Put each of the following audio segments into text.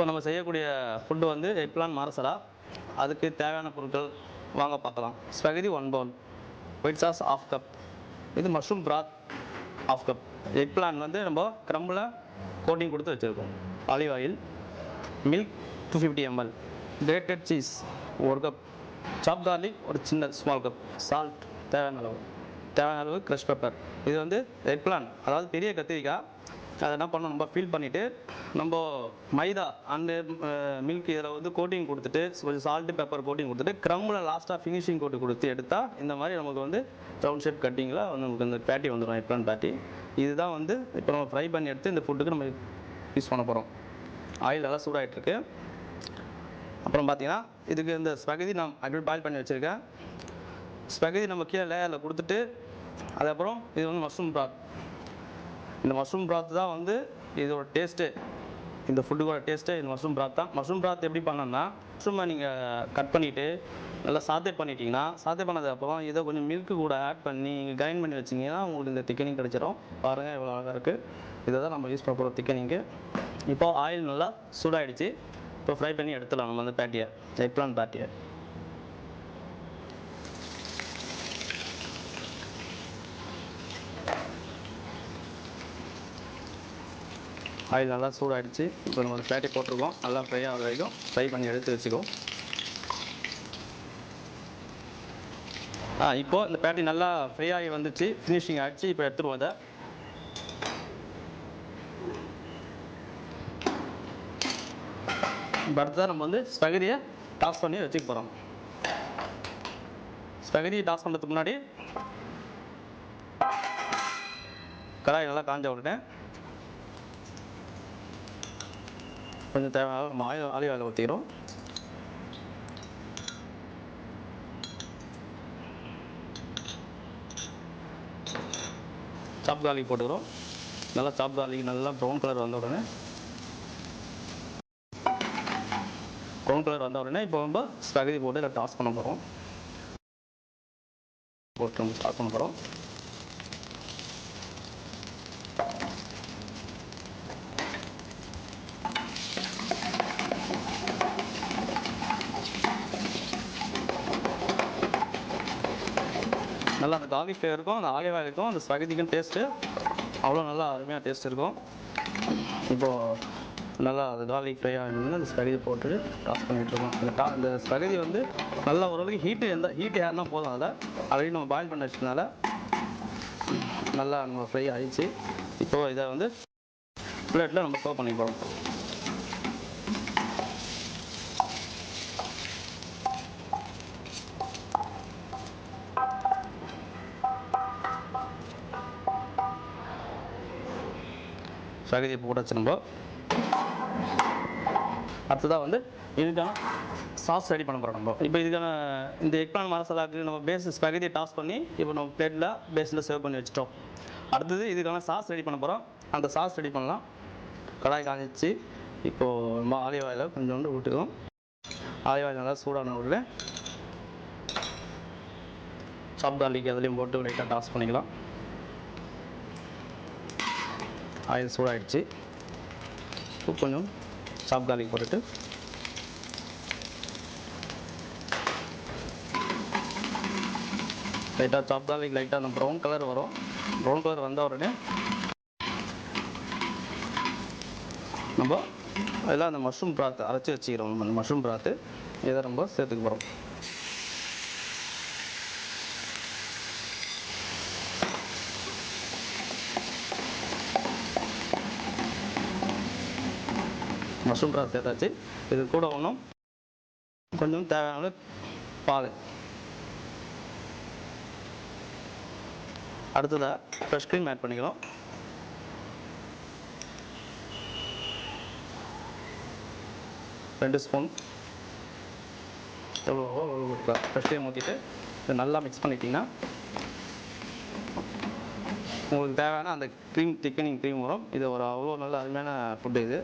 இப்போ நம்ம செய்யக்கூடிய ஃபுட்டு வந்து எப்லான் மரசலா அதுக்கு தேவையான பொருட்கள் வாங்க பார்க்கலாம். Spaghetti one bowl white sauce of cup இது mushroom broth of cup eggplant வந்து நம்ம க்ரம்பில் கோட்டிங் கொடுத்து வச்சுருக்கோம். Olive oil milk two fifty ML grated cheese ஒரு கப் சாப் கார்லிக் ஒரு சின்ன ஸ்மால் கப் சால்ட் தேவையான அளவு. தேவையான அளவு க்ரஷ் பெப்பர் இது வந்து எக் பிளான் அதாவது பெரிய கத்திரிக்காய் அதை என்ன பண்ணணும்? நம்ம ஃபீல் பண்ணிவிட்டு நம்ம மைதா அந்த மில்க் இதில் வந்து கோட்டிங் கொடுத்துட்டு கொஞ்சம் சால்ட்டு பெப்பர் கோட்டிங் கொடுத்துட்டு க்ரம்மில் லாஸ்ட்டாக ஃபினிஷிங் கோட்டு கொடுத்து எடுத்தால் இந்த மாதிரி நமக்கு வந்து ரவுண்ட் ஷேப் கட்டிங்கில் வந்து நமக்கு இந்த பேட்டி வந்துடும் எப்ளான் பேட்டி இதுதான் வந்து இப்போ நம்ம ஃப்ரை பண்ணி எடுத்து இந்த ஃபுட்டுக்கு நம்ம யூஸ் பண்ண போகிறோம் ஆயில் நல்லா சூடாகிட்டுருக்கு அப்புறம் பார்த்தீங்கன்னா இதுக்கு இந்த ஸ்பெகதி நான் அப்படியே பாயில் பண்ணி வச்சுருக்கேன். ஸ்பெகதி நம்ம கீழே லேயரில் கொடுத்துட்டு அதுக்கப்புறம் இது வந்து மஷ்ரூம் ப்ராட் இந்த மஷ்ரூம் ப்ராத் தான் வந்து இதோட டேஸ்ட்டு இந்த ஃபுட்டுக்கோட டேஸ்ட்டு இந்த மஷ்ரூம் ப்ராத் தான். மஷ்ரூம் ப்ராத் எப்படி பண்ணணும்னா மஷ்ரூமை நீங்கள் கட் பண்ணிவிட்டு நல்லா சாத்தே பண்ணிட்டீங்கன்னா சாத்தே பண்ணதுக்கப்புறம் இதை கொஞ்சம் மில்க்கு கூட ஆட் பண்ணி கிரைண்ட் பண்ணி வச்சிங்கன்னா உங்களுக்கு இந்த திக்கனிங் கிடச்சிரும். பாருங்கள் எவ்வளோ அழகாக இருக்குது இதை தான் நம்ம யூஸ் பண்ண போகிறோம் திக்கனிங்கு இப்போ ஆயில் நல்லா சூடாயிடுச்சு. இப்போ ஃப்ரை பண்ணி எடுத்துடலாம் நம்ம வந்து பேட்டியை எக்லான் பேட்டியை ஆயில் நல்லா சூடாயிடுச்சு. இப்போ நம்ம பேட்டி போட்டிருக்கோம். நல்லா ஃப்ரை ஆகிற வரைக்கும் ஃப்ரை பண்ணி எடுத்து வச்சுக்கோ ஆ இப்போது இந்த பேட்டி நல்லா ஃப்ரை ஆகி வந்துச்சு. ஃபினிஷிங் ஆகிடுச்சு இப்போ எடுத்துருவோம் இதை. இப்போ நம்ம வந்து ஸ்பெகதியை டாஸ் பண்ணி வச்சுக்க போகிறோம் ஸ்பெகதியை டாஸ் பண்ணுறதுக்கு முன்னாடி கடாய் நல்லா காஞ்ச உடனே கொஞ்சம் தேவையான ஆயில் ஆலிவ் ஆயில் ஊற்றிக்கிறோம் சாப் கார்லிக் போட்டுக்கிறோம். நல்லா சாப் கார்லிக் நல்லா ப்ரௌன் கலர் வந்த உடனே. ப்ரௌன் கலர் வந்த உடனே இப்போ நம்ம ஸ்பெகதி போட்டு இதை டாஸ் பண்ண போகிறோம் போட்டு நம்ம ஸ்டார்ட் பண்ண போகிறோம் நல்லா அந்த garlic ஃப்ளேவருக்கும் அந்த ஆலிவ் இருக்கும் அந்த ஸ்பகதிக்கும் டேஸ்ட்டு அவ்வளோ நல்லா அருமையாக டேஸ்ட் இருக்கும். இப்போது நல்லா அது காலி ஃப்ரை ஆகிடுது அந்த ஸ்பெகதி போட்டு டாஸ் பண்ணிகிட்ருக்கோம் அந்த இந்த டா இந்த ஸ்பெகதி வந்து நல்லா ஓரளவுக்கு ஹீட்டு எந்த ஹீட்டு ஏறினா போதும் அதில். ஆல்ரெடி நம்ம பாயில் பண்ண வச்சதுனால நல்லா நம்ம ஃப்ரை ஆயிடுச்சு. இப்போது இதை வந்து பிளேட்டில் நம்ம சர்வ் பண்ணி போகிறோம் சகதி போட்டாச்சு நம்ம அடுத்ததாக வந்து இதுக்கான சாஸ் ரெடி பண்ண போகிறோம் நம்ம. இப்போ இதுக்கான இந்த எக்லான் மசாலாவுக்கு நம்ம பேஸ் ஸ்பெகதியை டாஸ் பண்ணி இப்போ நம்ம பிளேட்டில் பேஸில் சர்வ் பண்ணி வச்சிட்டோம். அடுத்தது இதுக்கான சாஸ் ரெடி பண்ண போகிறோம் அந்த சாஸ் ரெடி பண்ணலாம். கடாய் காஞ்சிச்சு. இப்போது நம்ம ஆலிவ் ஆயில் கொஞ்சோண்டு விட்டுக்கும் ஆலிவ் ஆயில் நல்லா சூடான உடனே சாப் அதுலேயும் போட்டு லைட்டாக டாஸ் பண்ணிக்கலாம். ஆயில் சூடாகிடுச்சு இப்போ கொஞ்சம் சாப் garlic போட்டுட்டு. லைட்டாக சாப் garlic லைட்டாக அந்த ப்ரௌன் கலர் வரும். ப்ரௌன் கலர் வந்த உடனே நம்ம அதெல்லாம் அந்த மஷ்ரூம் ப்ராத்து அரைச்சி வச்சுக்கிறோம். அந்த மஷ்ரூம் ப்ராத்து இதை நம்ம சேர்த்துக்க போகிறோம் மஷ்ரூம் பிராத் சேர்த்தாச்சு இது கூட ஒன்றும் கொஞ்சம் தேவையான பால். அடுத்ததாக ஃப்ரெஷ் க்ரீம் ஆட் பண்ணிக்கலாம் ரெண்டு ஸ்பூன் எவ்வளோ எவ்வளோ ஊற்றலாம் ஃப்ரெஷ் க்ரீம் ஊற்றிட்டு இதை நல்லா மிக்ஸ் பண்ணிட்டீங்கன்னா உங்களுக்கு தேவையான அந்த க்ரீம் திக்கனிங் க்ரீம் வரும். இது ஒரு அவ்வளோ நல்ல அருமையான ஃபுட்டு இது.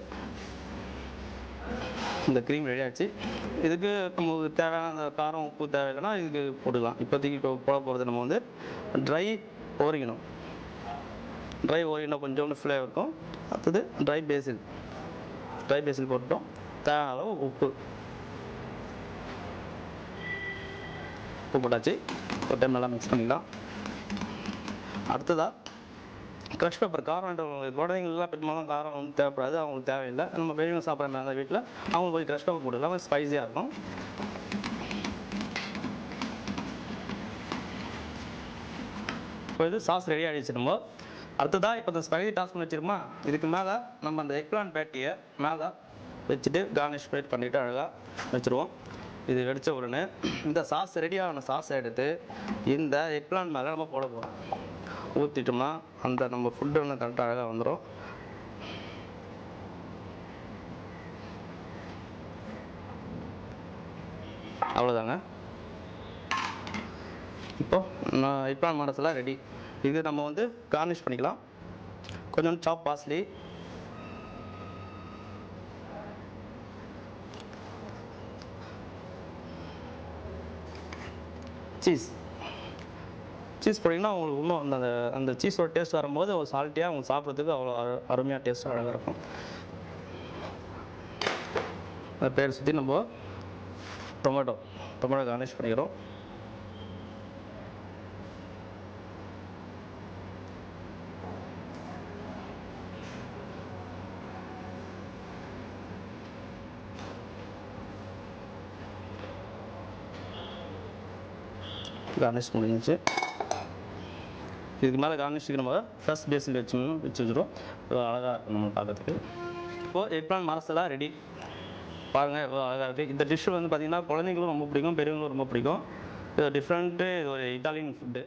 இந்த க்ரீம் ரெடி ஆயிடுச்சு. இதுக்கு நமக்கு தேவையான அந்த காரம் உப்பு தேவையில்லைன்னா இதுக்கு போட்டுக்கலாம். இப்போதைக்கு இப்போ போட போகிறது நம்ம வந்து ட்ரை ஓரிக்கணும் ட்ரை ஓரிகனோ கொஞ்சோண்டு ஃப்ளேவர் இருக்கும். அடுத்தது ட்ரை பேசில் ட்ரை பேசில் போட்டுட்டோம். தேவையான அளவு உப்பு. உப்பு போட்டாச்சு. ஒரு டைம் நல்லா மிக்ஸ் பண்ணிக்கலாம். அடுத்ததாக க்ரஷ் பேப்பர் காரம் குழந்தைங்களுக்குலாம் பெரும்பாலும் காரம் வந்து தேவைப்படாது அவங்களுக்கு தேவையில்லை நம்ம பெரியவங்க சாப்பிட்ற மாதிரி அந்த வீட்டில் அவங்களுக்கு போய் க்ரஷ் போட்டு போட்டுக்கலாம் ஸ்பைஸியாக இருக்கும். இப்போ இது சாஸ் ரெடி ஆகிடுச்சு நம்ம. அடுத்ததாக இப்போ இந்த ஸ்பைசி டாஸ் பண்ணி வச்சிருமா இதுக்கு மேலே நம்ம அந்த எக்லான் பேட்டியை மேலே வச்சுட்டு கார்னிஷ் பிளேட் பண்ணிவிட்டு அழகாக வச்சுருவோம். இது வெடித்த உடனே இந்த சாஸ் ரெடி ஆன சாஸை எடுத்து இந்த எக்லான் மேலே நம்ம போட போகிறோம் ஊற்றிட்டோம்னா அந்த நம்ம ஃபுட்டு வந்து கரெக்டாக அழகாக வந்துடும் அவ்வளோதாங்க இப்போ நான் இப்ரான் மடத்தில் ரெடி இது நம்ம வந்து கார்னிஷ் பண்ணிக்கலாம். கொஞ்சம் சாப் பாஸ்லி சீஸ் சீஸ் போட்டிங்கன்னா உங்களுக்கு இன்னும் அந்த அந்த- அந்த சீஸோட டேஸ்ட் வரும்போது ஒரு சால்ட்டியாக அவங்க சாப்பிட்றதுக்கு அவ்வளோ அரு- அருமையாக டேஸ்ட்டாக அழகாக இருக்கும். அந்த பேர் சுற்றி நம்ம டொமேட்டோ டொமேட்டோ கார்னிஷ் பண்ணிக்கிறோம். கார்னிஷ் முடிஞ்சிச்சு. இதுக்கு மேலே கார்னிஷுக்கு நம்ம ஃப்ரெஷ் பேஸில் வச்சு வச்சு வச்சுருவோம். அழகாக இருக்கும் நம்ம பார்க்கறதுக்கு. இப்போது எக்லான் மசாலா ரெடி பாருங்கள் எவ்வளோ அழகாக இருக்குது இந்த டிஷ் வந்து பார்த்திங்கன்னா குழந்தைங்களும் ரொம்ப பிடிக்கும் பெரியவங்களும் ரொம்ப பிடிக்கும். இது டிஃப்ரெண்ட்டு இது ஒரு இட்டாலியன் ஃபுட்டு